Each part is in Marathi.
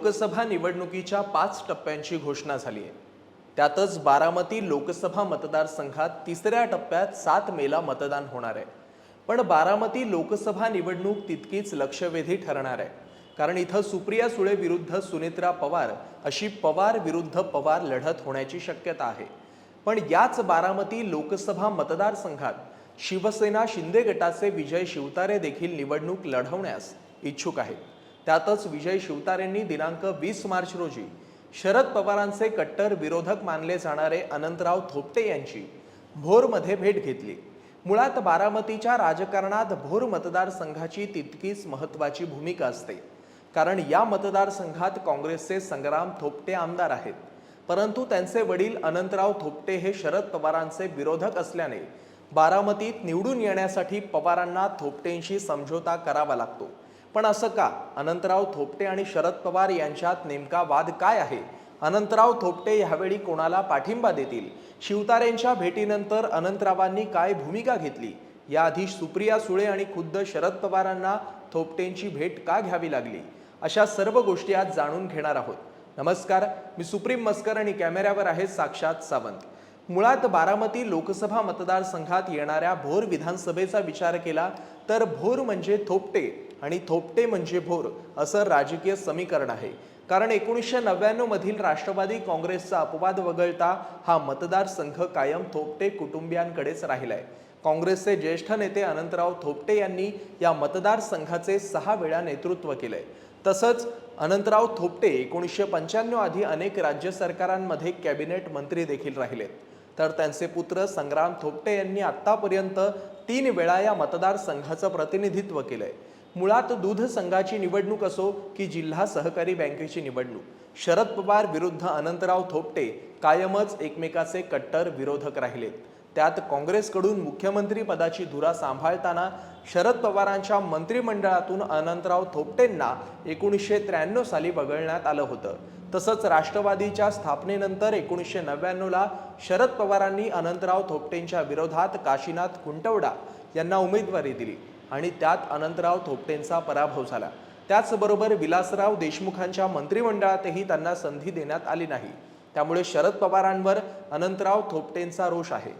लोकसभा निवडणुकीच्या पाच टप्प्यांची घोषणा झाली आहे. त्यातच बारामती लोकसभा मतदारसंघात तिसऱ्या टप्प्यात सात मेला मतदान होणार आहे. पण बारामती लोकसभा निवडणूक तितकीच लक्षवेधी ठरणार आहे. कारण इथं सुप्रिया सुळे विरुद्ध सुनेत्रा पवार अशी पवार विरुद्ध पवार लढत होण्याची शक्यता आहे. पण याच बारामती लोकसभा मतदारसंघात शिवसेना शिंदे गटाचे विजय शिवतारे देखील निवडणूक लढवण्यास इच्छुक आहेत. त्यातच विजय शिवतारेंनी दिनांक वीस मार्च रोजी शरद पवारांचे कट्टर विरोधक मानले जाणारे अनंतराव थोपटे यांची भोरमध्ये भेट घेतली. मुळात बारामतीच्या राजकारणात भोर मतदारसंघाची तितकीच महत्त्वाची भूमिका असते. कारण या मतदारसंघात काँग्रेसचे संग्राम थोपटे आमदार आहेत. परंतु त्यांचे वडील अनंतराव थोपटे हे शरद पवारांचे विरोधक असल्याने बारामतीत निवडून येण्यासाठी पवारांना थोपटेंशी समझोता करावा लागतो. पण असं का? अनंतराव थोपटे आणि शरद पवार यांच्यात नेमका वाद काय आहे? अनंतराव थोपटे यावेळी कोणाला पाठिंबा देतील? शिवतारेंच्या भेटीनंतर अनंतरावांनी काय भूमिका घेतली? याआधी सुप्रिया सुळे आणि खुद्द शरद पवारांना थोपटेंची भेट का घ्यावी लागली? अशा सर्व गोष्टी आज जाणून घेणार आहोत. नमस्कार मी सुप्रीम मस्कर आणि कॅमेऱ्यावर आहे साक्षात सावंत. मुळात बारामती लोकसभा मतदारसंघात येणाऱ्या भोर विधानसभेचा विचार केला तर भोर म्हणजे थोपटे. आणि थोपटे म्हणजे भोर असं राजकीय समीकरण आहे. कारण एकोणीसशे नव्याण्णव मधील राष्ट्रवादी काँग्रेसचा अपवाद वगळता हा मतदारसंघ कायम थोपटे कुटुंबियांकडेच राहिलाय. काँग्रेसचे ज्येष्ठ नेते अनंतराव थोपटे यांनी या मतदारसंघाचे सहा वेळा नेतृत्व केलंय. तसंच अनंतराव थोपटे एकोणीसशे पंच्याण्णव आधी अनेक राज्य सरकारांमध्ये कॅबिनेट मंत्री देखील राहिलेत. तर त्यांचे पुत्र संग्राम थोपटे यांनी आतापर्यंत तीन वेळा या मतदारसंघाचं प्रतिनिधित्व केलंय. मुळात दूध संघाची निवडणूक असो की जिल्हा सहकारी बँकेची निवडणूक. शरद पवार विरुद्ध अनंतराव थोपटे कायमच एकमेकाचे कट्टर विरोधक राहिलेत. त्यात काँग्रेसकडून मुख्यमंत्री पदाची धुरा सांभाळताना शरद पवारांच्या मंत्रिमंडळातून अनंतराव थोपटेंना एकोणीसशे त्र्याण्णव साली वगळण्यात आलं होतं. तसंच राष्ट्रवादीच्या स्थापनेनंतर एकोणीसशे नव्याण्णवला शरद पवारांनी अनंतराव थोपटेंच्या विरोधात काशीनाथ कुंटवडा यांना उमेदवारी दिली. आणि त्यात अनंतराव थोपटेंचा पराभव झाला. त्याचबरोबर विलासराव देशमुखांच्या मंत्रिमंडळातही त्यांना संधी देण्यात आली नाही. त्यामुळे शरद पवारांवर अनंतराव थोपटेंचा रोष आहे.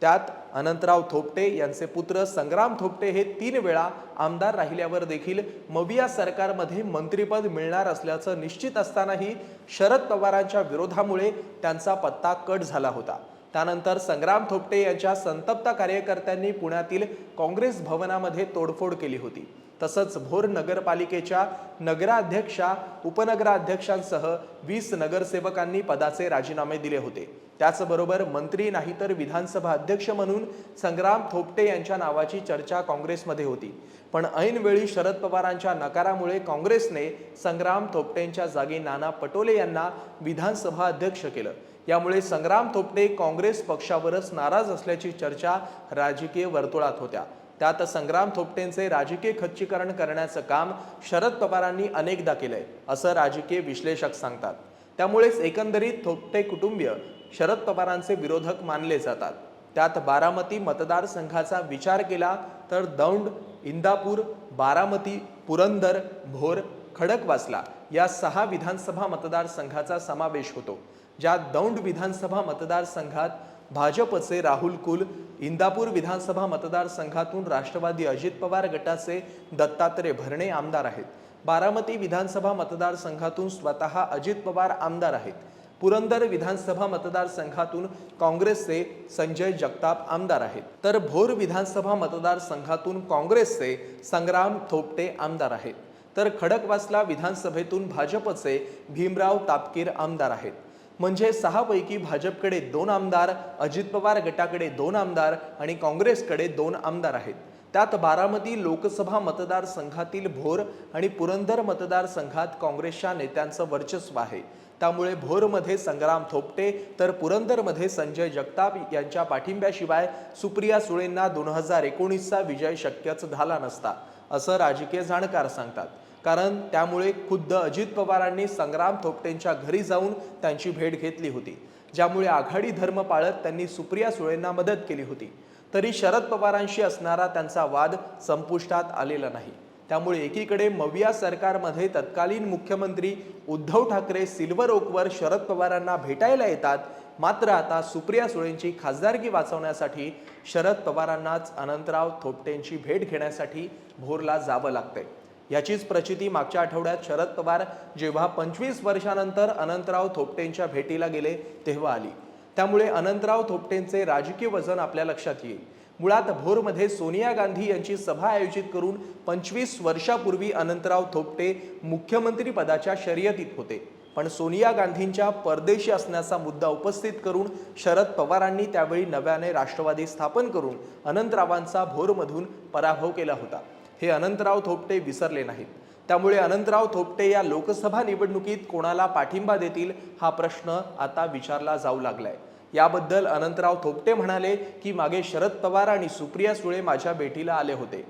त्यात अनंतराव थोपटे यांचे पुत्र संग्राम थोपटे हे तीन वेळा आमदार राहिल्यावर देखील मविया सरकारमध्ये मंत्रिपद मिळणार असल्याचं निश्चित असतानाही शरद पवारांच्या विरोधामुळे त्यांचा पत्ता कट झाला होता. त्यानंतर संग्राम थोपटे यांच्या संतप्त कार्यकर्त्यांनी पुण्यातील काँग्रेस भवनामध्ये तोडफोड केली होती. तसंच भोर नगरपालिकेच्या नगराध्यक्षा उपनगराध्यक्षांसह वीस नगरसेवकांनी पदाचे राजीनामे दिले होते. त्याचबरोबर मंत्री नाही तर विधानसभा अध्यक्ष म्हणून संग्राम थोपटे यांच्या नावाची चर्चा काँग्रेसमध्ये होती. पण ऐनवेळी शरद पवारांच्या नकारामुळे काँग्रेसने संग्राम थोपटेंच्या जागी नाना पटोले यांना विधानसभा अध्यक्ष केलं. यामुळे संग्राम थोपटे काँग्रेस पक्षावरच नाराज असल्याची चर्चा राजकीय वर्तुळात होत्या. त्यात संग्राम थोपटेंचे राजकीय खच्चीकरण करण्याचं काम शरद पवारांनी अनेकदा केलंय असं राजकीय विश्लेषक सांगतात. त्यामुळेच एकंदरीत थोपटे कुटुंबीय शरद पवारांचे विरोधक मानले जातात. त्यात बारामती मतदारसंघाचा विचार केला तर दौंड इंदापूर बारामती पुरंदर भोर खडकवासला या सहा विधानसभा मतदारसंघाचा समावेश होतो ज्या दौंड विधानसभा मतदारसंघात भाजपचे राहुल कुल इंदापूर विधानसभा मतदारसंघातून राष्ट्रवादी अजित पवार गटाचे दत्तात्रय भरणे आमदार आहेत. बारामती विधानसभा मतदारसंघातून स्वतः अजित पवार आमदार आहेत. पुरंदर विधानसभा मतदारसंघातून काँग्रेसचे संजय जगताप आमदार आहेत. तर भोर विधानसभा मतदारसंघातून काँग्रेसचे संग्राम थोपटे आमदार आहेत. तर खडकवासला विधानसभेतून भाजपचे भीमराव तापकीर आमदार आहेत. म्हणजे सहापैकी भाजपकडे दोन आमदार अजित पवार गटाकडे दोन आमदार आणि काँग्रेसकडे दोन आमदार आहेत. त्यात बारामती लोकसभा मतदारसंघातील भोर आणि पुरंदर मतदारसंघात काँग्रेसच्या नेत्यांचं वर्चस्व आहे. त्यामुळे भोरमध्ये संग्राम थोपटे तर पुरंदरमध्ये संजय जगताप यांच्या पाठिंब्याशिवाय सुप्रिया सुळेंना दोन हजार एकोणीसचा विजय शक्यच झाला नसता असं राजकीय जाणकार सांगतात. कारण त्यामुळे खुद्द अजित पवारांनी संग्राम थोपटेंच्या घरी जाऊन त्यांची भेट घेतली होती ज्यामुळे आघाडी धर्म पाळत त्यांनी सुप्रिया सुळेंना मदत केली होती. तरी शरद पवारांशी असणारा त्यांचा वाद संपुष्टात आलेला नाही. त्यामुळे एकीकडे मविया सरकारमध्ये तत्कालीन मुख्यमंत्री उद्धव ठाकरे सिल्वर ओकवर शरद पवारांना भेटायला येतात मात्र आता सुप्रिया सुळेंची खासदारकी वाचवण्यासाठी शरद पवारांनाच अनंतराव थोपटेंची भेट घेण्यासाठी भोरला जावं लागतंय. याचीच प्रचिती मागच्या आठवड्यात शरद पवार जेव्हा पंचवीस वर्षानंतर अनंतराव थोपटेंच्या भेटीला गेले तेव्हा आली. त्यामुळे अनंतराव थोपटेंचे राजकीय वजन आपल्या लक्षात येईल. मुळात भोरमध्ये सोनिया गांधी यांची सभा आयोजित करून पंचवीस वर्षापूर्वी अनंतराव थोपटे मुख्यमंत्री पदाच्या शर्यतीत होते. पण सोनिया गांधींच्या परदेशी असण्याचा मुद्दा उपस्थित करून शरद पवारांनी त्यावेळी नव्याने राष्ट्रवादी स्थापन करून अनंतरावांचा भोरमधून पराभव केला होता. हे अनंतराव थोपटे विसरले नाहीत. त्यामुळे अनंतराव थोपटे या लोकसभा निवडणुकीत कोणाला पाठिंबा देतील हा प्रश्न आता विचारला जाऊ लागलाय. याबद्दल अनंतराव थोपटे म्हणाले की मागे शरद पवार आणि सुप्रिया सुळे माझ्या भेटीला आले होते.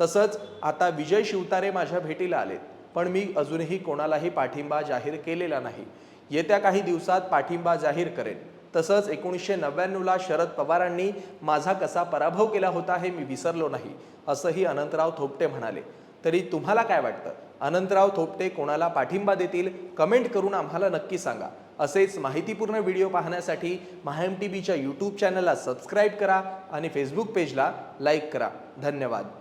तसंच आता विजय शिवतारे माझ्या भेटीला आलेत. पण मी अजूनही कोणालाही पाठिंबा जाहीर केलेला नाही. येत्या काही दिवसात पाठिंबा जाहीर करेन. तसंच एकोणीसशे नव्याण्णवला शरद पवारांनी माझा कसा पराभव केला होता हे मी विसरलो नाही असंही अनंतराव थोपटे म्हणाले. तरी तुम्हाला काय वाटतं? अनंतराव थोपटे कोणाला पाठिंबा देतील? कमेंट करून आम्हाला नक्की सांगा. असेच माहितीपूर्ण व्हिडिओ पाहण्यासाठी महाएम टी व्हीच्या यूट्यूब चॅनलला सबस्क्राईब करा आणि फेसबुक पेजला लाईक करा. धन्यवाद.